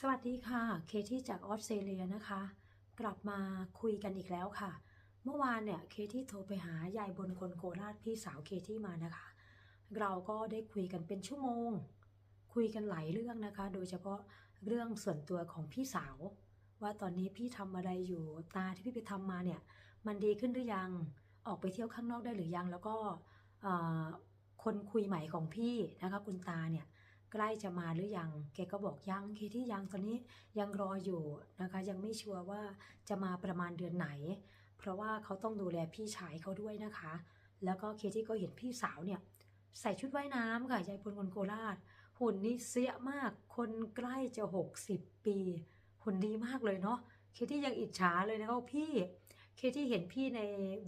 สวัสดีค่ะ เคที่จากออสเตรเลียนะคะ กลับมาคุยกันอีกแล้วค่ะ เมื่อวานเนี่ยเคที่โทรไปหายายบนคนโคราชพี่สาวเคที่มานะคะ เราก็ได้คุยกันเป็นชั่วโมง คุยกันหลายเรื่องนะคะ โดยเฉพาะเรื่องส่วนตัวของพี่สาว ว่าตอนนี้พี่ทำอะไรอยู่ตาที่พี่ไปทำมาเนี่ย มันดีขึ้นหรือยังออกไปเที่ยวข้างนอกได้หรือยัง แล้วก็คนคุยใหม่ของพี่นะคะ คุณตาเนี่ย ใกล้จะมาหรือยังแกก็บอกยังเคที่ยังตอนนี้ยังรออยู่นะคะ ยังไม่ชัวร์ว่าจะมาประมาณเดือนไหน เพราะว่าเขาต้องดูแลพี่ชายเขาด้วยนะคะ แล้วก็เคที่ก็เห็นพี่สาวเนี่ยใส่ชุดว่ายน้ำค่ะยายพลคนโคราช หุ่นนี่เสียมากคนใกล้จะ 60 ปีหุ่นดีมากเลยเนาะเคที่ยังอิจฉาเลยนะคะว่าพี่เคที่เห็นพี่ใน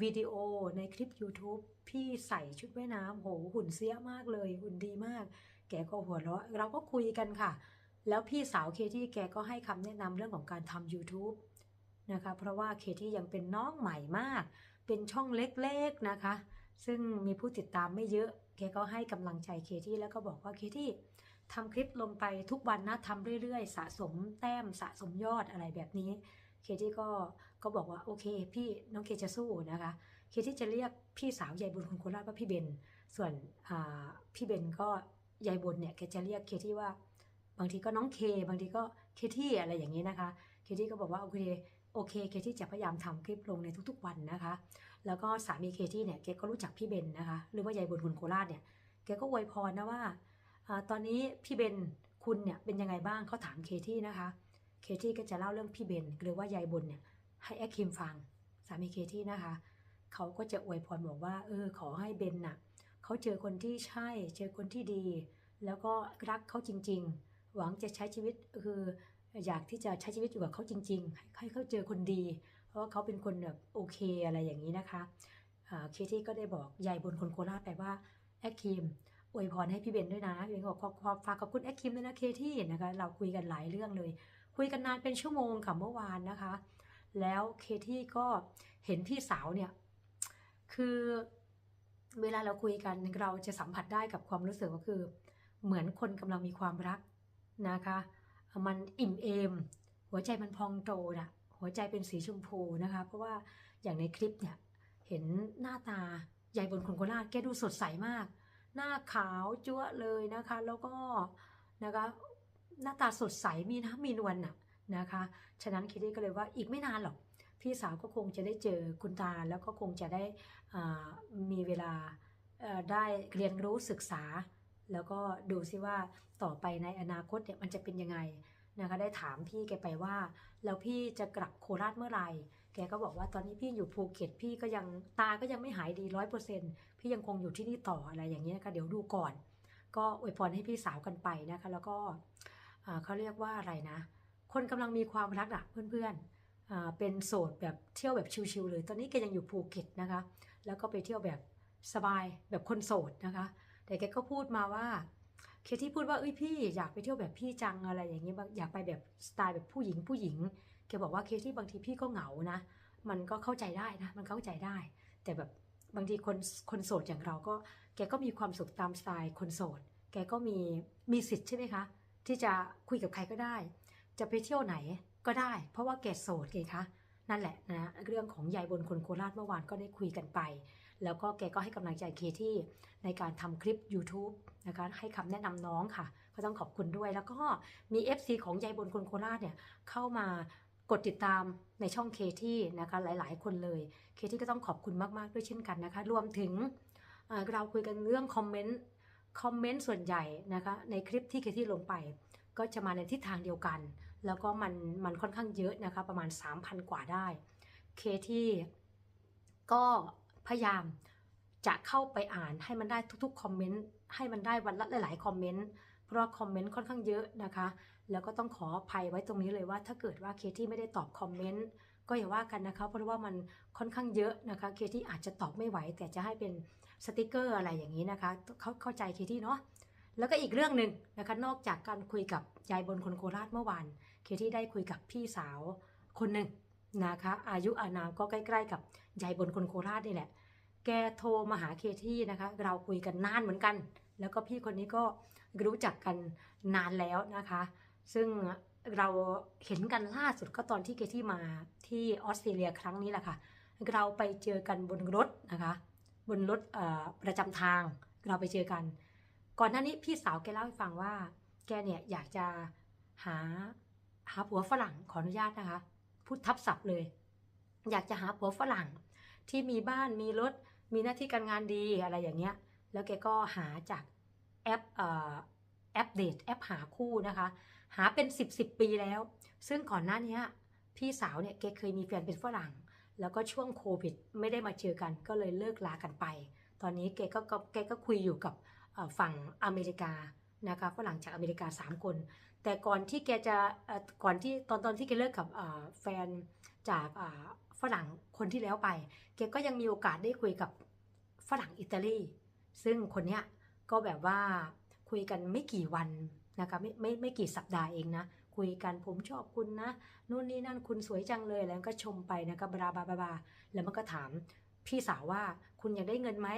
วิดีโอในคลิป YouTube พี่ใส่ชุดว่ายน้ำโหหุ่นเสียมากเลย หุ่นดีมาก แกก็หัวเราะเราก็คุยกันค่ะ แล้วพี่สาวเคที่แกก็ให้คำแนะนำเรื่องของการทำ YouTube นะคะเพราะว่าเคที่ยังเป็นน้องใหม่มาก เป็นช่องเล็กๆนะคะ ซึ่งมีผู้ติดตามไม่เยอะ แกก็ให้กำลังใจเคที่แล้วก็บอกว่าเคที่ทำคลิปลงไปทุกวันนะทำเรื่อยๆ สะสมแต้มสะสมยอดอะไรแบบนี้ เคที่ก็ก็บอกว่าโอเค พี่น้องเคจะสู้นะคะ เคที่จะเรียกพี่สาวยายบุญคนโคราชว่าพี่เบน ส่วนพี่เบนก็ ยายบนเนี่ยแกจะเรียกเคที่ว่า บางทีก็น้องเค บางทีก็เคที่อะไรอย่างนี้นะคะ เคที่ก็บอกว่าโอเคโอเคเคที่จะพยายามทำคลิปลงในทุกๆวันนะคะ แล้วก็สามีเคที่เนี่ยแกก็รู้จักพี่เบนนะคะ หรือว่ายายบนคนโคราชเนี่ยแกก็อวยพรนะว่าอาตอนนี้พี่เบนคุณเนี่ยเป็นยังไงบ้างเขาถามเคที่นะคะ เคที่ก็จะเล่าเรื่องพี่เบนหรือว่ายายบนเนี่ยให้แอคคิมฟังสามีเคที่นะคะเขาก็จะอวยพรบอกว่าเออขอให้เบนน่ะ เขาเจอคนที่ใช่ เจอคนที่ดี แล้วก็รักเขาจริง ๆ หวังจะใช้ชีวิตคืออยากที่จะใช้ชีวิตอยู่กับเขาจริง ๆ ให้เขาเจอคนดี เพราะว่าเขาเป็นคนแบบโอเคอะไรอย่างนี้นะคะเคที่ก็ได้บอกยายบนคนโคราชไปว่าแอคคิมอวยพรให้พี่เบนด้วยนะพี่เบนบอกขอขอฝากขอบคุณแอคคิมด้วยนะเคที่นะคะเราคุยกันหลายเรื่องเลย คุยกันนานเป็นชั่วโมงค่ะเมื่อวานนะคะ แล้วเคที่ก็เห็นพี่สาวเนี่ยคือ เวลาเราคุยกันเราจะสัมผัสได้กับความรู้สึกก็คือ เหมือนคนกำลังมีความรักนะคะ มันอิ่มเอม หัวใจมันพองโตนะหัวใจเป็นสีชมพูนะคะ เพราะว่าอย่างในคลิปเนี่ยเห็นหน้าตายายบนคนโคราชแกดูสดใสมาก หน้าขาวจั๊วเลยนะคะ แล้วก็นะคะหน้าตาสดใสมีน้ำมีนวลน่ะนะคะ ฉะนั้นคิดได้ก็เลยว่าอีกไม่นานหรอก พี่สาวก็คงจะได้เจอคุณตาแล้วก็คงจะได้อ่ามีเวลาได้เรียนรู้ศึกษา แล้วก็ดูซิว่าต่อไปในอนาคตเนี่ยมันจะเป็นยังไงนะคะได้ถามพี่แกไปว่า แล้วพี่จะกลับโคราชเมื่อไหร่ แกก็บอกว่าตอนนี้พี่อยู่ภูเก็ตพี่ก็ยังตาก็ยังไม่หายดีร้อยเปอร์เซ็นพี่ยังคงอยู่ที่นี่ต่ออะไรอย่างนี้นะคะเดี๋ยวดูก่อน ก็อวยพรให้พี่สาวกันไปนะคะ แล้วก็อ่าเขาเรียกว่าอะไรนะ คนกำลังมีความรักอะเพื่อนๆ เป็นโสดแบบเที่ยวแบบชิลๆเลย ตอนนี้แกยังอยู่ภูเก็ตนะคะ แล้วก็ไปเที่ยวแบบสบายแบบคนโสดนะคะ แต่แกก็พูดมาว่า เคที่พูดว่าเอ้ยพี่อยากไปเที่ยวแบบพี่จังอะไรอย่างนี้บางอยากไปแบบสไตล์แบบผู้หญิงผู้หญิงแกบอกว่าเคที่บางทีพี่ก็เหงานะ มันก็เข้าใจได้นะมันเข้าใจได้ แต่แบบบางทีคนคนโสดอย่างเราก็ แกก็มีความสุขตามสไตล์คนโสด แกก็มีมีสิทธิ์ใช่ไหมคะ ที่จะคุยกับใครก็ได้ จะไปเที่ยวไหน ก็ได้ เพราะว่าแกโสดไงคะนั่นแหละนะเรื่องของยายบนคนโคราชเมื่อวานก็ได้คุยกันไป แล้วก็แกก็ให้กำลังใจเคที่ในการทำคลิป YouTube นะคะให้คำแนะนำน้องค่ะ ก็ต้องขอบคุณด้วย แล้วก็มี FC ของยายบนคนโคราชเนี่ยเข้ามากดติดตามในช่องเคที่นะคะหลาย ๆ คนเลยเคที่ก็ต้องขอบคุณมาก ๆ ด้วยเช่นกันนะคะ รวมถึงเอ่อเราคุยกันเรื่องคอมเมนต์คอมเมนต์ส่วนใหญ่นะคะในคลิปที่เคที่ลงไป ก็จะมาในทิศทางเดียวกัน แล้วก็มันมันค่อนข้างเยอะนะคะประมาณ 3,000 กว่าได้ เคที่ก็พยายามจะเข้าไปอ่านให้มันได้ทุกๆคอมเมนต์ให้มันได้วันละหลายๆคอมเมนต์เพราะว่าคอมเมนต์ค่อนข้างเยอะนะคะ แล้วก็ต้องขออภัยไว้ตรงนี้เลยว่า ถ้าเกิดว่าเคที่ไม่ได้ตอบคอมเมนต์ก็อย่าว่ากันนะคะ เพราะว่ามันค่อนข้างเยอะนะคะเคที่อาจจะตอบไม่ไหว แต่จะให้เป็นสติกเกอร์อะไรอย่างนี้นะคะเขาเข้าใจเคที่เนาะแล้วก็อีกเรื่องหนึ่งนะคะนอกจากการคุยกับยายบนคนโคราชเมื่อวาน เคที่ได้คุยกับพี่สาวคนหนึ่งนะคะ อายุอานามก็ใกล้ๆกับยายบนคนโคราชนี่แหละ แกโทรมาหาเคที่นะคะ เราคุยกันนานเหมือนกัน แล้วก็พี่คนนี้ก็รู้จักกันนานแล้วนะคะ ซึ่งเราเห็นกันล่าสุดก็ตอนที่เคที่มาที่ออสเตรเลียครั้งนี้แหละค่ะ เราไปเจอกันบนรถนะคะ บนรถประจำทางเราไปเจอกัน ก่อนหน้านี้พี่สาวแกเล่าให้ฟังว่า แกเนี่ยอยากจะหา หาผัวฝรั่งขออนุญาตนะคะพูดทับศัพท์เลย อยากจะหาผัวฝรั่งที่มีบ้านมีรถมีหน้าที่การงานดีอะไรอย่างเงี้ย แล้วแกก็หาจากแอปแอปเดทแอปหาคู่นะคะ หาเป็น 10บสปีแล้ว ซึ่งก่อนหน้านี้พี่สาวเนี่ยแกเคยมีแฟนเป็นฝรั่ง แล้วก็ช่วงโควิด ไม่ได้มาเจอกันก็เลยเลิกลากันไป ตอนนี้แกก็แกก็คุยอยู่กับฝั่งอเมริกานะคะฝรั่งจากอเมริกา 3 คน แต่ก่อนที่แกจะก่อนที่ตอนตอนที่แกเลิกกับแฟนจากฝรั่งคนที่แล้วไปแกก็ยังมีโอกาสได้คุยกับฝรั่งอิตาลีซึ่งคนเนี้ยก็แบบว่าคุยกันไม่กี่วันนะคะไม่ไม่ไม่กี่สัปดาห์เองนะ คุยกันผมชอบคุณนะนู่นนี่นั่นคุณสวยจังเลยแล้วก็ชมไปนะคะบลาบลาบลาบแล้วมันก็ถามพี่สาวว่าคุณอยากได้เงินไหม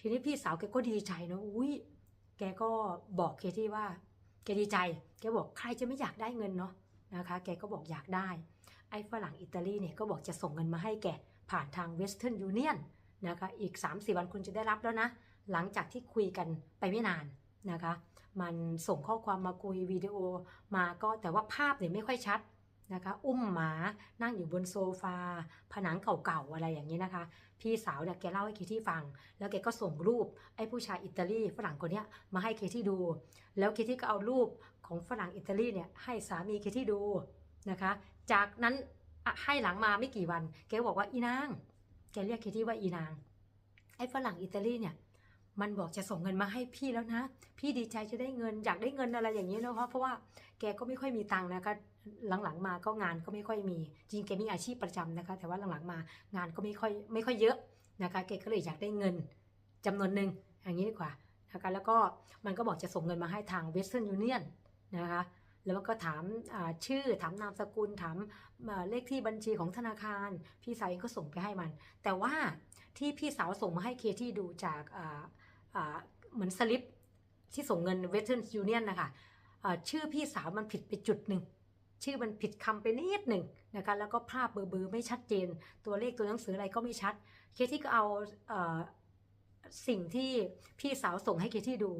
ทีนี้พี่สาวแกก็ดีใจเนะอุ้ยแกก็บอกเคที่ว่า แกดีใจ แกบอกใครจะไม่อยากได้เงินเนาะนะคะ แกก็บอกอยากได้ ไอ้ฝรั่งอิตาลีเนี่ยก็บอกจะส่งเงินมาให้แกผ่านทางเวสเทิร์นยูเนียนนะคะ อีก 3-4 วันคุณจะได้รับแล้วนะ หลังจากที่คุยกันไปไม่นานนะคะ มันส่งข้อความมาคุยวิดีโอมาก็แต่ว่าภาพเนี่ยไม่ค่อยชัด นะคะอุ้มหมานั่งอยู่บนโซฟา ผนังเก่าๆอะไรอย่างนี้นะคะ พี่สาวเนี่ยแกเล่าให้เคที่ฟัง แล้วแกก็ส่งรูปไอ้ผู้ชายอิตาลีฝรั่งคนเนี้ยมาให้เคที่ดู แล้วเคที่ก็เอารูปของฝรั่งอิตาลีเนี่ยให้สามีเคที่ดูนะคะ จากนั้นให้หลังมาไม่กี่วัน แกบอกว่าอีนาง แกเรียกเคที่ว่าอีนางไอ้ฝรั่งอิตาลีเนี่ย มันบอกจะส่งเงินมาให้พี่แล้วนะ พี่ดีใจจะได้เงินอยากได้เงินอะไรอย่างนี้ยนะคะเพราะว่าแกก็ไม่ค่อยมีตังค์นะคะหลังๆมาก็งานก็ไม่ค่อยมี จริงแกมีอาชีพประจำนะคะ แต่ว่าหลังๆมางานก็ไม่ค่อยไม่ค่อยเยอะนะคะแกก็เลยอยากได้เงินจำนวนหนึ่งอย่างนี้ดีกว่านะคะแล้วก็มันก็บอกจะส่งเงินมาให้ทาง Western Union นะคะแล้วก็ถามชื่อถามนามสกุลถามเลขที่บัญชีของธนาคาร พี่สาวเองก็ส่งไปให้มัน แต่ว่าที่พี่สาวส่งมาให้เคที่ดูจากา เหมือนสลิปที่ส่งเงิน Western Union นะคะชื่อพี่สาวมันผิดไปจุดหนึ่ง ชื่อมันผิดคำไปนิดหนึ่งนะคะ แล้วก็ภาพเบอร์ๆไม่ชัดเจน ตัวเลขตัวหนังสืออะไรก็ไม่ชัด เคที่ก็เอาอสิ่งที่พี่สาวส่งให้เคที่ดู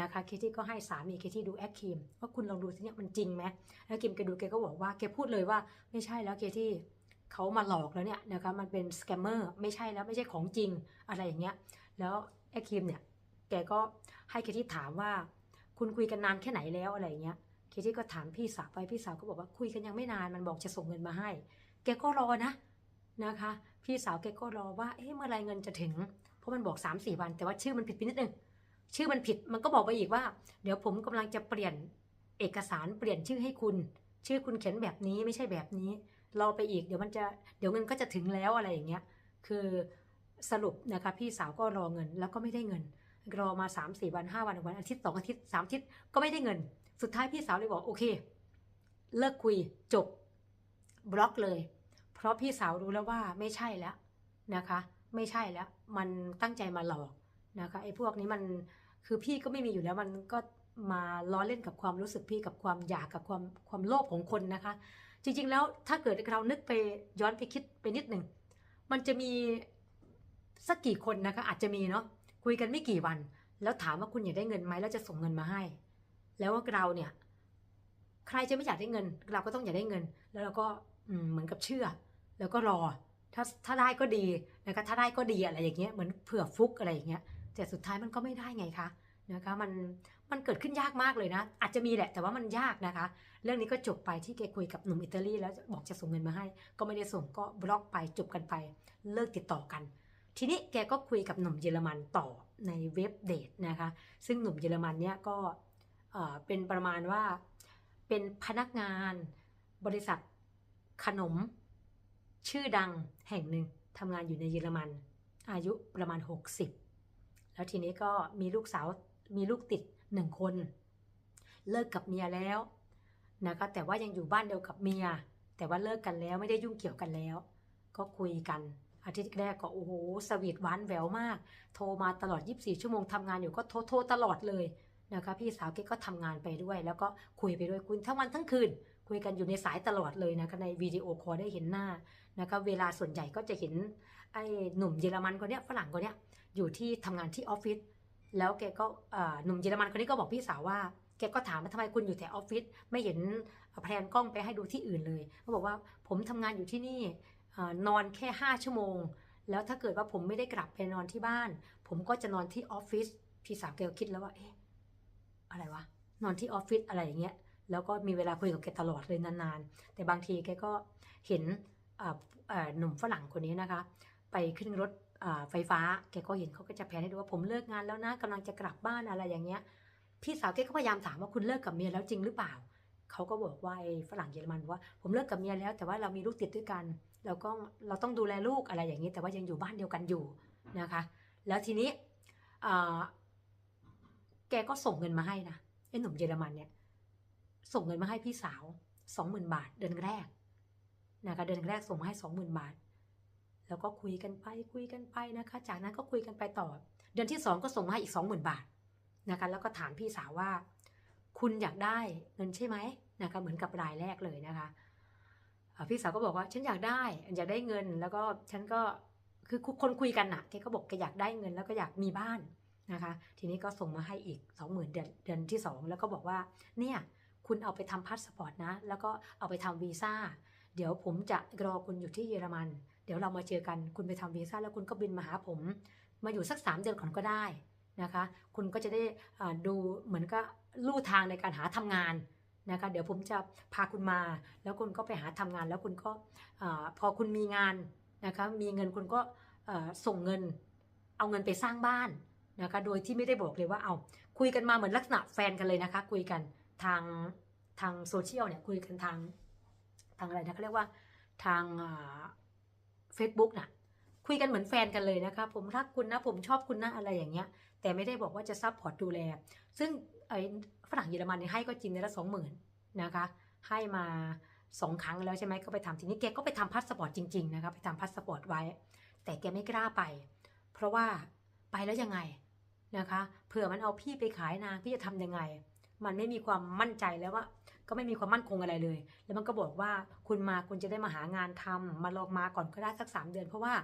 นะคะ เคที่ก็ให้สามีเคที่ดูแอคคิมว่าคุณลองดูสิเนี่ยมันจริงไหมแล้วคิมแกดูแกก็บอกว่าแกพูดเลยว่าไม่ใช่แล้วเคที่เขามาหลอกแล้วเนี่ยนะคะมันเป็นสแกมเมอร์ไม่ใช่แล้วไม่ใช่ของจริงอะไรอย่างเงี้ย แล้ว ไอ้คิมเนี่ย แกก็ให้เคที่ถามว่า คุณคุยกันนานแค่ไหนแล้วอะไรเงี้ย เคที่ก็ถามพี่สาวไป พี่สาวก็บอกว่าคุยกันยังไม่นาน มันบอกจะส่งเงินมาให้ แกก็รอนะนะคะ พี่สาวแกก็รอว่า เอ๊ะเมื่อไรเงินจะถึง เพราะมันบอก3ามสี่วัน แต่ว่าชื่อมันผิดไปนิดนึง ชื่อมันผิด มันก็บอกไปอีกว่า เดี๋ยวผมกำลังจะเปลี่ยนเอกสารเปลี่ยนชื่อให้คุณ ชื่อคุณเขียนแบบนี้ไม่ใช่แบบนี้ รอไปอีก เดี๋ยวมันจะ เดี๋ยวเงินก็จะถึงแล้วอะไรอย่างเงี้ย คือ สรุปนะคะพี่สาวก็รอเงินแล้วก็ไม่ได้เงิน รอมา3าสี่วัน 5 วันวันอาทิตย์สองอาทิตย์สามอาทิตย์ก็ไม่ได้เงิน สุดท้ายพี่สาวเลยบอกโอเค เลิกคุยจบบล็อกเลย เพราะพี่สาวรู้แล้วว่าไม่ใช่แล้วนะคะ ไม่ใช่แล้ว มันตั้งใจมาหลอกนะคะไอ้พวกนี้มันคือพี่ก็ไม่มีอยู่แล้วมันก็มาล้อเล่นกับความรู้สึกพี่กับความอยากกับความความโลภของคนนะคะ จริงๆแล้วถ้าเกิดเรานึกไปย้อนไปคิดไปนิดหนึ่งมันจะมี สักกี่คนนะคะอาจจะมีเนาะคุยกันไม่กี่วัน แล้วถามว่าคุณอยากได้เงินไหมแล้วจะส่งเงินมาให้ แล้วว่าเราเนี่ย ใครจะไม่อยากได้เงิน เราก็ต้องอยากได้เงิน แล้วเราก็เหมือนกับเชื่อ แล้วก็รอ ถ้าถ้าได้ก็ดีนะคะถ้าได้ก็ดีอะไรอย่างเงี้ยเหมือนเผื่อฟุกอะไรอย่างเงี้ยแต่สุดท้ายมันก็ไม่ได้ไงคะนะคะมันมันเกิดขึ้นยากมากเลยนะ อาจจะมีแหละแต่ว่ามันยากนะคะ เรื่องนี้ก็จบไปที่แกคุยกับหนุ่มอิตาลีแล้วบอกจะส่งเงินมาให้ ก็ไม่ได้ส่งก็บล็อกไปจบกันไป เลิกติดต่อกัน ทีนี้แกก็คุยกับหนุ่มเยอรมันต่อในเว็บเดทนะคะ ซึ่งหนุ่มเยอรมันเนี่ยก็เป็นประมาณว่าเป็นพนักงานบริษัทขนมชื่อดังแห่งหนึ่งทำงานอยู่ในเยอรมัน อายุประมาณ 60 แล้วทีนี้ก็มีลูกสาวมีลูกติดหนึ่งคน เลิกกับเมียแล้วนะคะแต่ว่ายังอยู่บ้านเดียวกับเมีย แต่ว่าเลิกกันแล้วไม่ได้ยุ่งเกี่ยวกันแล้ว ก็คุยกัน อาทิตย์แรกก็โอ้โหสวีทหวานแหววมาก โทรมาตลอด 24 ชั่วโมงทำงานอยู่ก็โทรโทรตลอดเลยนะคะพี่สาวแกก็ทำงานไปด้วย แล้วก็คุยไปด้วยคุยทั้งวันทั้งคืน คุยกันอยู่ในสายตลอดเลยนะคะในวิดีโอคอลได้เห็นหน้านะคะเวลาส่วนใหญ่ก็จะเห็นไอ้หนุ่มเยอรมันคนเนี้ยฝรั่งคนเนี้ยอยู่ที่ทำงานที่ออฟฟิศแล้วแกก็หนุ่มเยอรมันคนนี้ก็บอกพี่สาวว่าแกก็ถามว่าทำไมคุณอยู่แต่ออฟฟิศไม่เห็นแพลนกล้องไปให้ดูที่อื่นเลยเขาบอกว่าผมทำงานอยู่ที่นี่ นอนแค่ 5 ชั่วโมง แล้วถ้าเกิดว่าผมไม่ได้กลับไปนอนที่บ้าน ผมก็จะนอนที่ออฟฟิศพี่สาวแกคิดแล้วว่าเอ๊ะอะไรวะนอนที่ออฟฟิศอะไรอย่างเงี้ยแล้วก็มีเวลาคุยกับแกตลอดเลยนานๆ แต่บางทีแกก็เห็นหนุ่มฝรั่งคนนี้นะคะ ไปขึ้นรถไฟฟ้า แกก็เห็นเขาก็จะแพนให้ดูว่าผมเลิกงานแล้วนะกำลังจะกลับบ้านอะไรอย่างเงี้ย พี่สาวแกก็พยายามถามว่าคุณเลิกกับเมียแล้วจริงหรือเปล่า เขาก็บอกว่าไอ้ฝรั่งเยอรมันว่าผมเลิกกับเมียแล้วแต่ว่าเรามีลูกติดด้วยกัน แล้วก็เราต้องดูแลลูกอะไรอย่างนี้ แต่ว่ายังอยู่บ้านเดียวกันอยู่นะคะ แล้วทีนี้แกก็ส่งเงินมาให้นะไอ้หนุ่มเยอรมันเนี่ย ส่งเงินมาให้พี่สาวสองหมื่นบาทเดือนแรกนะคะเดือนแรกส่งมาให้สองหมื่นบาท แล้วก็คุยกันไปคุยกันไปนะคะ จากนั้นก็คุยกันไปต่อ เดือนที่สองก็ส่งมาให้อีกสองหมื่นบาทนะคะ แล้วก็ถามพี่สาวว่า คุณอยากได้เงินใช่ไหมนะคะ เหมือนกับรายแรกเลยนะคะ พี่สาวก็บอกว่าฉันอยากได้ อยากได้เงิน แล้วก็ฉันก็คือคนคุยกันน่ะแกก็บอกแกอยากได้เงิน แล้วก็อยากมีบ้านนะคะ ทีนี้ก็ส่งมาให้อีกสองหมื่นเดือนเดือนที่สองแล้วก็บอกว่าเนี่ยคุณเอาไปทำพาสปอร์ตนะ แล้วก็เอาไปทำวีซ่า เดี๋ยวผมจะรอคุณอยู่ที่เยอรมัน เดี๋ยวเรามาเจอกัน คุณไปทำวีซ่าแล้วคุณก็บินมาหาผม มาอยู่สักสามเดือนก่อนก็ได้นะคะ คุณก็จะได้ดูเหมือนก็ลู่ทางในการหาทำงาน นะคะเดี๋ยวผมจะพาคุณมา แล้วคุณก็ไปหาทำงานแล้วคุณก็พอคุณมีงานนะคะมีเงินคุณก็ส่งเงิน เอาเงินไปสร้างบ้านนะคะโดยที่ไม่ได้บอกเลยว่าเอาคุยกันมาเหมือนลักษณะแฟนกันเลยนะคะ คุยกันทางทางโซเชียลเนี่ยคุยกันทางทางอะไรนะเขาเรียกว่าทางเฟซบุ๊กน่ะคุยกันเหมือนแฟนกันเลยนะคะผมรักคุณนะผมชอบคุณนะอะไรอย่างเงี้ย แต่ไม่ได้บอกว่าจะซับพอร์ตดูแล ซึ่งไอ ฝรั่งเยอรมันเนี่ยให้ก็จริงในละสองหมื่นนะคะ ให้มาสองครั้งแล้วใช่ไหมก็ไปทำทีนี้แกก็ไปทำพาสปอร์ตจริงๆนะคะไปทำพาสปอร์ตไว้ แต่แกไม่กล้าไป เพราะว่าไปแล้วยังไงนะคะเผื่อมันเอาพี่ไปขายนางพี่จะทำยังไง มันไม่มีความมั่นใจแล้วว่าก็ไม่มีความมั่นคงอะไรเลย แล้วมันก็บอกว่าคุณมาคุณจะได้มาหางานทำมาลองมาก่อนก็ได้สักสามเดือน เพราะว่า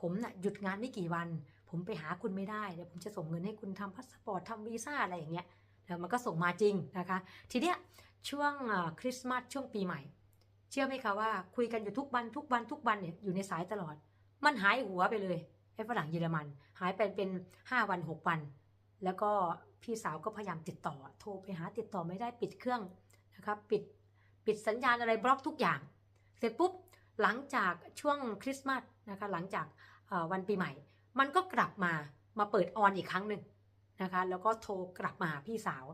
ผมน่ะหยุดงานไม่กี่วัน ผมไปหาคุณไม่ได้เดี๋ยวผมจะส่งเงินให้คุณทำพาสปอร์ตทำวีซ่าอะไรอย่างเงี้ย แล้วมันก็ส่งมาจริงนะคะ ทีเนี้ยช่วงคริสต์มาสช่วงปีใหม่ เชื่อไหมคะว่าคุยกันอยู่ทุกวันทุกวันทุกวันเนี่ยอยู่ในสายตลอด มันหายหัวไปเลยไอ้ฝรั่งเยอรมัน หายไปเป็นห้าวันหกวัน แล้วก็พี่สาวก็พยายามติดต่อ โทรไปหาติดต่อไม่ได้ปิดเครื่องนะครับปิดปิดสัญญาณอะไรบล็อกทุกอย่าง เสร็จปุ๊บหลังจากช่วงคริสต์มาสนะคะหลังจากวันปีใหม่ มันก็กลับมามาเปิดออนอีกครั้งหนึ่ง นะคะ แล้วก็โทรกลับมาหาพี่สาว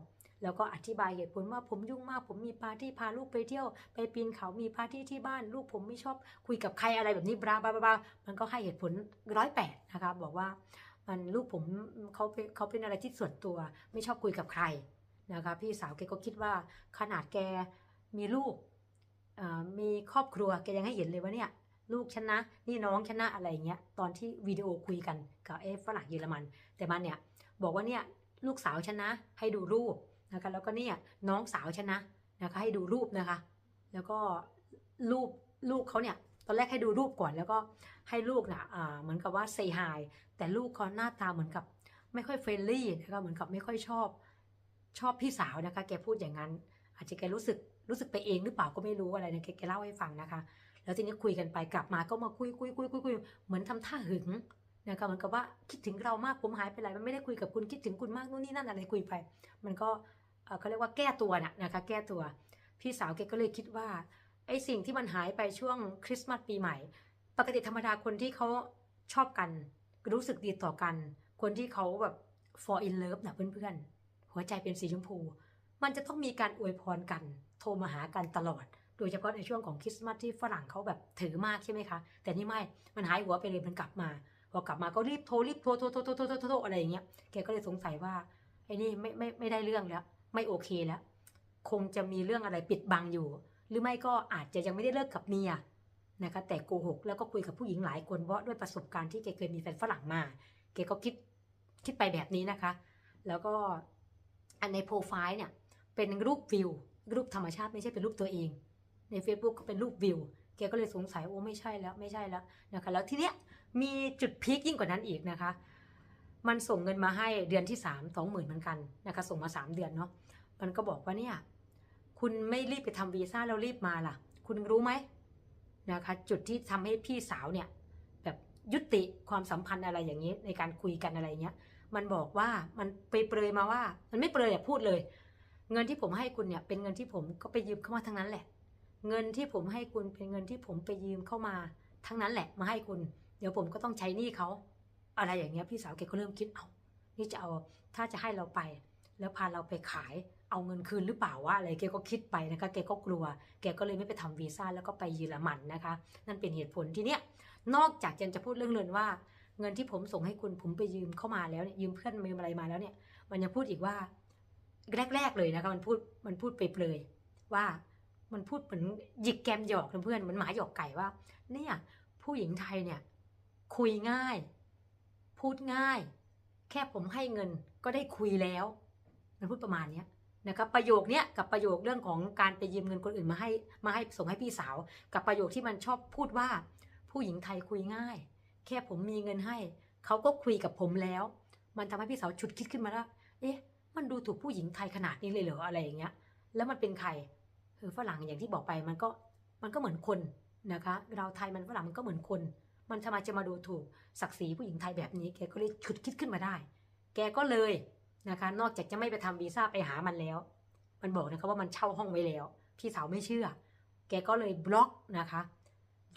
แล้วก็อธิบายเหตุผลว่าผมยุ่งมาก ผมมีปาร์ตี้พาลูกไปเที่ยว ไปปีนเขามีปาร์ตี้ที่บ้าน ลูกผมไม่ชอบคุยกับใครอะไรแบบนี้บลาบลาบลามันก็ให้เหตุผลร้อยแปดนะคะ บอกว่ามันลูกผมเขาเป็นเขาเป็นอะไรที่ส่วนตัว ไม่ชอบคุยกับใครนะคะ พี่สาวแกก็คิดว่าขนาดแกมีลูกมีครอบครัวแกยังให้เห็นเลยว่าเนี่ยลูกฉันะนี่น้องฉันะอะไรอย่างเงี้ยตอนที่วิดีโอคุยกันกับเอฟฝรั่งเยอรมัน แต่มันเนี่ย บอกว่าเนี่ยลูกสาวฉันนะ ให้ดูรูปนะคะ แล้วก็เนี่ยน้องสาวฉันนะนะคะ ให้ดูรูปนะคะ แล้วก็รูปลูกเขาเนี่ยตอนแรกให้ดูรูปก่อนแล้วก็ให้ลูกนะอ่าเหมือนกับว่า say hi แต่ลูกเขาหน้าตาเหมือนกับ ไม่ค่อยเฟรนลี่นะคะเหมือนกับไม่ค่อยชอบ ชอบพี่สาวนะคะ แกพูดอย่างนั้น อาจจะแกรู้สึกรู้สึกไปเองหรือเปล่าก็ไม่รู้อะไรนะแกแกเล่าให้ฟังนะคะ แล้วทีนี้คุยกันไปกลับมาก็มาคุยคุยคุยคุยคุยเหมือนทำท่าหึง นะคะเหมือนกับว่าคิดถึงเรามากผมหายไปไหนมันไม่ได้คุยกับคุณคิดถึงคุณมากนู่นนี่นั่นอะไรคุยไป มันก็เขาเรียกว่าแก้ตัวน่ะนะคะแก้ตัว พี่สาวแกก็เลยคิดว่าไอ้สิ่งที่มันหายไปช่วงคริสต์มาสปีใหม่ ปกติธรรมดาคนที่เขาชอบกัน รู้สึกดีต่อกัน คนที่เขาแบบ fall in love นะเพื่อนๆ หัวใจเป็นสีชมพู มันจะต้องมีการอวยพรกัน โทรมาหากันตลอด โดยเฉพาะในช่วงของคริสต์มาสที่ฝรั่งเขาแบบถือมากใช่ไหมคะ แต่นี่ไม่ มันหายหัวไปเลยมันกลับมา พอกลับมาก็รีบโทรรีบโทรโทรโทรโทรโทรโทรอะไรอย่างเงี้ยแกก็เลยสงสัยว่าไอ้นี่ไม่ไม่ไม่ได้เรื่องแล้ว ไม่โอเคแล้ว คงจะมีเรื่องอะไรปิดบังอยู่ หรือไม่ก็อาจจะยังไม่ได้เลิกกับเมียนะคะแต่โกหกแล้วก็คุยกับผู้หญิงหลายคนเพราะด้วยประสบการณ์ที่แกเคยมีแฟนฝรั่งมาแกก็คิดคิดไปแบบนี้นะคะ แล้วก็อันในโปรไฟล์เนี่ยเป็นรูปวิวรูปธรรมชาติไม่ใช่เป็นรูปตัวเอง ใน Facebook ก็เป็นรูปวิวแกก็เลยสงสัยโอ้ไม่ใช่แล้วไม่ใช่แล้วนะคะแล้วทีเนี้ย มีจุดพีคยิ่งกว่านั้นอีกนะคะ มันส่งเงินมาให้เดือนที่สามสองหมื่นเหมือนกันนะคะ ส่งมาสามเดือนเนาะมันก็บอกว่าเนี่ยคุณไม่รีบไปทำวีซ่าแล้วรีบมาล่ะ คุณรู้ไหมนะคะ จุดที่ทำให้พี่สาวเนี่ย แบบยุติความสัมพันธ์อะไรอย่างนี้ในการคุยกันอะไรเงี้ย มันบอกว่ามันไปเปรยมาว่า มันไม่เปรยอะพูดเลย เงินที่ผมให้คุณเนี่ยเป็นเงินที่ผมก็ไปยืมเข้ามาทั้งนั้นแหละ เงินที่ผมให้คุณเป็นเงินที่ผมไปยืมเข้ามาทั้งนั้นแหละมาให้คุณ เดี๋ยวผมก็ต้องใช้หนี้เขาอะไรอย่างเงี้ยพี่สาวแกก็เริ่มคิดเอานี่จะเอาถ้าจะให้เราไป แล้วพาเราไปขายเอาเงินคืนหรือเปล่าวะอะไรแกก็คิดไปนะคะแกก็กลัว แกก็เลยไม่ไปทำวีซ่าแล้วก็ไปเยอรมันนะคะ นั่นเป็นเหตุผลทีเนี้ยนอกจากจะจะพูดเรื่องเงินว่า เงินที่ผมส่งให้คุณผมไปยืมเข้ามาแล้วเนี่ยยืมเพื่อนยืมอะไรมาแล้วเนี่ย มันยังพูดอีกว่าแรก ๆ เลยนะคะมันพูดมันพูดไปเปลยๆว่ามันพูดเหมือนหยิกแกมหยอกเพื่อนเหมือนหมาหยอกไก่ว่า เนี่ยผู้หญิงไทยเนี่ย คุยง่าย พูดง่าย แค่ผมให้เงินก็ได้คุยแล้วมันพูดประมาณเนี้ยนะครับประโยคเนี้ยกับประโยคเรื่องของการไปยืมเงินคนอื่นมาให้มาให้ส่งให้พี่สาว กับประโยคที่มันชอบพูดว่า ผู้หญิงไทยคุยง่าย แค่ผมมีเงินให้เขาก็คุยกับผมแล้ว มันทำให้พี่สาวฉุดคิดขึ้นมาแล้วเอ๊ะ มันดูถูกผู้หญิงไทยขนาดนี้เลยเหรออะไรอย่างเงี้ย แล้วมันเป็นใครเออฝรั่งอย่างที่บอกไปมันก็มันก็เหมือนคนนะคะ เราไทยมันฝรั่งมันก็เหมือนคน มันทำไมจะมาดูถูกศักดิ์ศรีผู้หญิงไทยแบบนี้ แกก็เลยฉุดคิดขึ้นมาได้ แกก็เลยนะคะ นอกจากจะไม่ไปทำวีซ่าไปหามันแล้ว มันบอกนะคะว่ามันเช่าห้องไว้แล้ว พี่สาวไม่เชื่อ แกก็เลยบล็อกนะคะ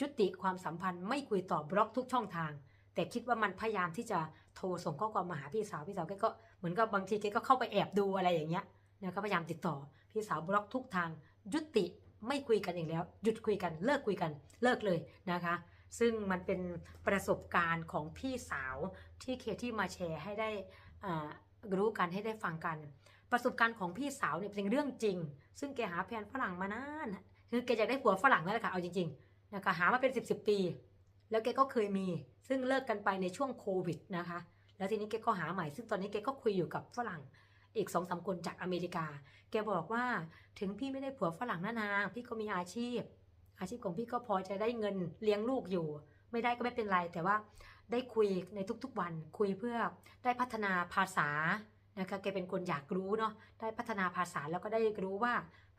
ยุติความสัมพันธ์ไม่คุยต่อบล็อกทุกช่องทาง แต่คิดว่ามันพยายามที่จะโทรส่งข้อความมาหาพี่สาวพี่สาวแกก็เหมือนกับบางทีแกก็เข้าไปแอบดูอะไรอย่างเงี้ยนะคะพยายามติดต่อ พี่สาวบล็อกทุกทาง ยุติไม่คุยกันอีกแล้ว หยุดคุยกันเลิกคุยกันเลิกเลยนะคะ ซึ่งมันเป็นประสบการณ์ของพี่สาวที่เคที่มาแชร์ให้ได้รู้กันให้ได้ฟังกัน ประสบการณ์ของพี่สาวเนี่ยเป็นเรื่องจริง ซึ่งแกหาแฟนฝรั่งมานานคือแกอยากได้ผัวฝรั่งนั่นแหละค่ะเอาจริงๆนะคะหามาเป็น 10บสปี แล้วแกก็เคยมี ซึ่งเลิกกันไปในช่วงโควิดนะคะ แล้วทีนี้แกก็หาใหม่ ซึ่งตอนนี้แกก็คุยอยู่กับฝรั่งอีกสองสามคนจากอเมริกา แกบอกว่าถึงพี่ไม่ได้ผัวฝรั่งนะนาง พี่ก็มีอาชีพ อาชีพของพี่ก็พอจะได้เงินเลี้ยงลูกอยู่ ไม่ได้ก็ไม่เป็นไร แต่ว่าได้คุยในทุกๆวัน คุยเพื่อได้พัฒนาภาษานะคะแกเป็นคนอยากรู้เนาะได้พัฒนาภาษาแล้วก็ได้รู้ว่า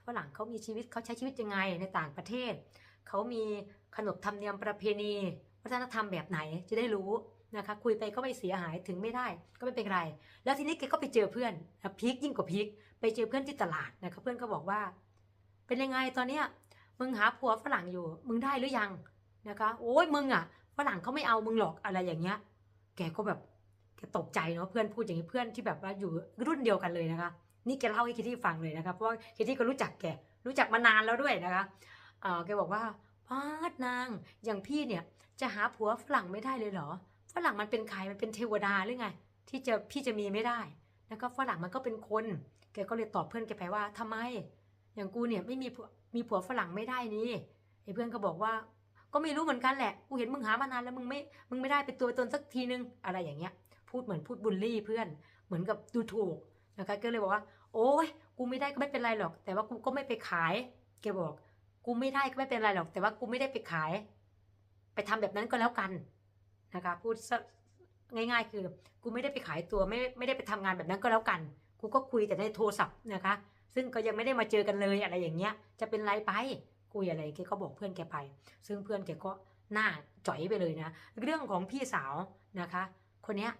ฝรั่งเขามีชีวิตเขาใช้ชีวิตยังไงในต่างประเทศเขามีขนบธรรมเนียมประเพณี วัฒนธรรมแบบไหนจะได้รู้นะคะคุยไปก็ไม่เสียหายถึงไม่ได้ก็ไม่เป็นไร แล้วทีนี้แกก็ไปเจอเพื่อนพีคยิ่งกว่าพีคไปเจอเพื่อนที่ตลาดนะคะเพื่อนก็บอกว่า เป็นยังไงตอนเนี้ย มึงหาผัวฝรั่งอยู่ มึงได้หรือยังนะคะ โอ้ยมึงอะฝรั่งเขาไม่เอามึงหรอกอะไรอย่างเงี้ย แกก็แบบแกตกใจเนาะเพื่อนพูดอย่างนี้เพื่อนที่แบบว่าอยู่รุ่นเดียวกันเลยนะคะ นี่แกเล่าให้คิตตี้ฟังเลยนะคะเพราะว่าคิตตี้ก็รู้จักแกรู้จักมานานแล้วด้วยนะคะเออแกบอกว่าพาดนางอย่างพี่เนี่ยจะหาผัวฝรั่งไม่ได้เลยเหรอฝรั่งมันเป็นใครมันเป็นเทวดาหรือไง ที่จะพี่จะมีไม่ได้แล้วก็ฝรั่งมันก็เป็นคน แกก็เลยตอบเพื่อนแกไปว่าทำไม อย่างกูเนี่ยไม่มีผัว มีผัวฝรั่งไม่ได้นี่ไอ้เพื่อนก็บอกว่า ก็ไม่รู้เหมือนกันแหละ กูเห็นมึงหามานานแล้วมึงไม่ มึงไม่ได้เป็นตัวตนสักทีนึง อะไรอย่างเงี้ย พูดเหมือนพูดบูลลี่เพื่อน เหมือนกับดูถูกนะคะก็เลยบอกว่า โอ้ย กูไม่ได้ก็ไม่เป็นไรหรอก แต่ว่ากูก็ไม่ไปขาย แกบอก กูไม่ได้ก็ไม่เป็นไรหรอก แต่ว่ากูไม่ได้ไปขาย ไปทำแบบนั้นก็แล้วกันนะคะ พูดง่าย ๆ คือ กูไม่ได้ไปขายตัวไม่ไม่ได้ไปทำงานแบบนั้นก็แล้วกัน กูก็คุยแต่ในโทรศัพท์นะคะ ซึ่งก็ยังไม่ได้มาเจอกันเลยอะไรอย่างเงี้ย จะเป็นไรไปคุยอะไรแกก็บอกเพื่อนแกไป ซึ่งเพื่อนแกก็หน้าจ่อยไปเลยนะ เรื่องของพี่สาวนะคะ คนเนี้ย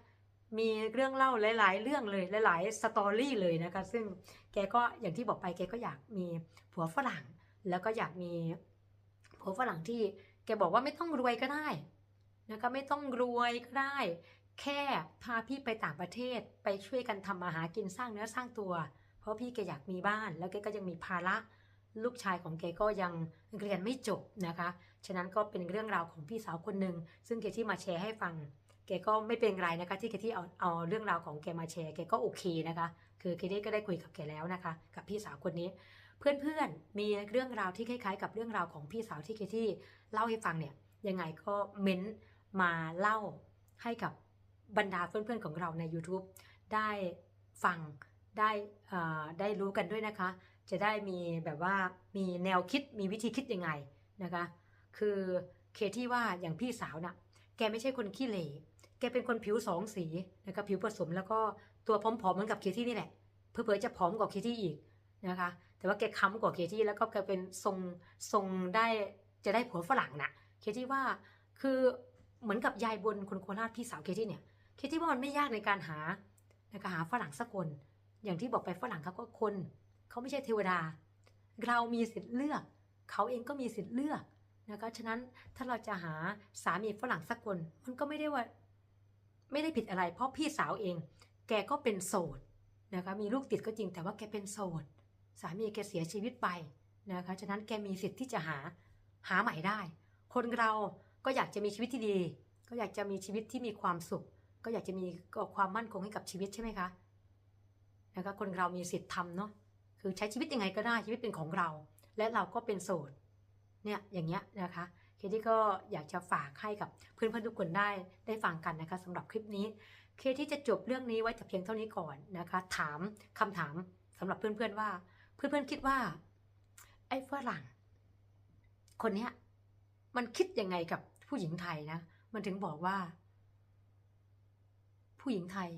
มีเรื่องเล่าหลาย ๆ เรื่องเลยหลาย ๆ สตอรี่เลยนะคะ ซึ่งแกก็อย่างที่บอกไปแกก็อยากมีผัวฝรั่ง แล้วก็อยากมีผัวฝรั่งที่แกบอกว่าไม่ต้องรวยก็ได้นะคะไม่ต้องรวยก็ได้ แค่พาพี่ไปต่างประเทศไปช่วยกันทำมาหากินสร้างเนื้อสร้างตัว ราะพี่แกอยากมีบ้าน แล้วแกก็ยังมีภาระลูกชายของแกก็ยังเรียนไม่จบนะคะ ฉะนั้นก็เป็นเรื่องราวของพี่สาวคนหนึ่งซึ่งแกที่มาแชร์ให้ฟัง แกก็ไม่เป็นไรนะคะ ที่แกที่เอาเอาเรื่องราวของแกมาแชร์แกก็โอเคนะคะ คือแกได้ก็ได้คุยกับแกแล้วนะคะ กับพี่สาวคนนี้ เพื่อนๆมีเรื่องราวที่คล้ายๆ กับเรื่องราวของพี่สาวที่แกที่เล่าให้ฟังเนี่ยยังไงก็เม้นมาเล่าให้กับบรรดาเพื่อนๆของเราใน YouTube ได้ฟัง ได้ได้รู้กันด้วยนะคะ จะได้มีแบบว่ามีแนวคิดมีวิธีคิดยังไงนะคะ คือเคที่ว่าอย่างพี่สาวน่ะ แกไม่ใช่คนขี้เหร่แกเป็นคนผิวสองสีนะคะผิวผสมแล้วก็ตัวผอมๆเหมือนกับเคที่นี่แหละเพื่อจะผอมกว่าเคที่อีกนะคะ แต่ว่าแกค้ำกว่าเคที่แล้วก็แกเป็นทรงทรงได้จะได้ผัวฝรั่งน่ะเคที่ว่าคือเหมือนกับยายบนคนโคราชพี่สาวเคที่เนี่ยเคที่ว่ามันไม่ยากในการหานะคะหาฝรั่งสักคน อย่างที่บอกไปฝรั่งเขาก็คนเขาไม่ใช่เทวดา เรามีสิทธิ์เลือก เขาเองก็มีสิทธิ์เลือกนะคะฉะนั้นถ้าเราจะหาสามีฝรั่งสักคน มันก็ไม่ได้ว่า ไม่ได้ผิดอะไร เพราะพี่สาวเอง แกก็เป็นโสดนะคะมีลูกติดก็จริงแต่ว่าแกเป็นโสด สามีแกเสียชีวิตไปนะคะฉะนั้นแกมีสิทธิ์ที่จะหาหาใหม่ได้ คนเราก็อยากจะมีชีวิตที่ดี ก็อยากจะมีชีวิตที่มีความสุข ก็อยากจะมีความมั่นคงให้กับชีวิตใช่ไหมคะ นะคะคนเรามีสิทธิ์ทำเนาะคือใช้ชีวิตยังไงก็ได้ชีวิตเป็นของเรา และเราก็เป็นโสดเนี่ยอย่างเงี้ยนะคะเคที่ก็อยากจะฝากให้กับเพื่อนๆทุกคนได้ได้ฟังกันนะคะสำหรับคลิปนี้ เคที่จะจบเรื่องนี้ไว้แต่เพียงเท่านี้ก่อนนะคะ ถามคำถามสำหรับเพื่อนๆว่า เพื่อนๆคิดว่า ไอ้ฝรั่ง คนเนี้ยมันคิดยังไงกับผู้หญิงไทยนะ มันถึงบอกว่า ผู้หญิงไทย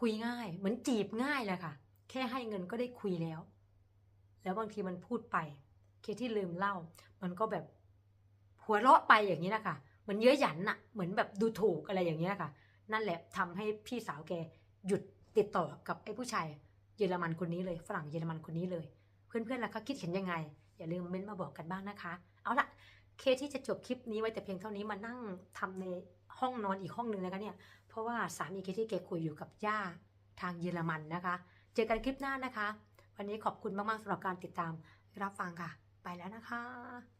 คุยง่าย เหมือนจีบง่ายเลยค่ะ แค่ให้เงินก็ได้คุยแล้ว แล้วบางทีมันพูดไป เคที่ลืมเล่า มันก็แบบหัวเราะไปอย่างนี้นะคะเหมือนเย้ยหยันน่ะเหมือนแบบดูถูกอะไรอย่างนี้นะคะนั่นแหละทำให้พี่สาวแกหยุดติดต่อกับไอ้ผู้ชายเยอรมันคนนี้เลย ฝรั่งเยอรมันคนนี้เลย เพื่อนๆล่ะคะคิดเห็นยังไง อย่าลืมเม้นมาบอกกันบ้างนะคะ เอาละเคที่จะจบคลิปนี้ไว้แต่เพียงเท่านี้มานั่งทำในห้องนอนอีกห้องหนึ่งนะคะเนี่ย ราะว่าสามีเคที่แกคุยอยู่กับย่าทางเยอรมันนะคะ เจอกันคลิปหน้านะคะ วันนี้ขอบคุณมากๆสำหรับการติดตามรับฟังค่ะ ไปแล้วนะคะ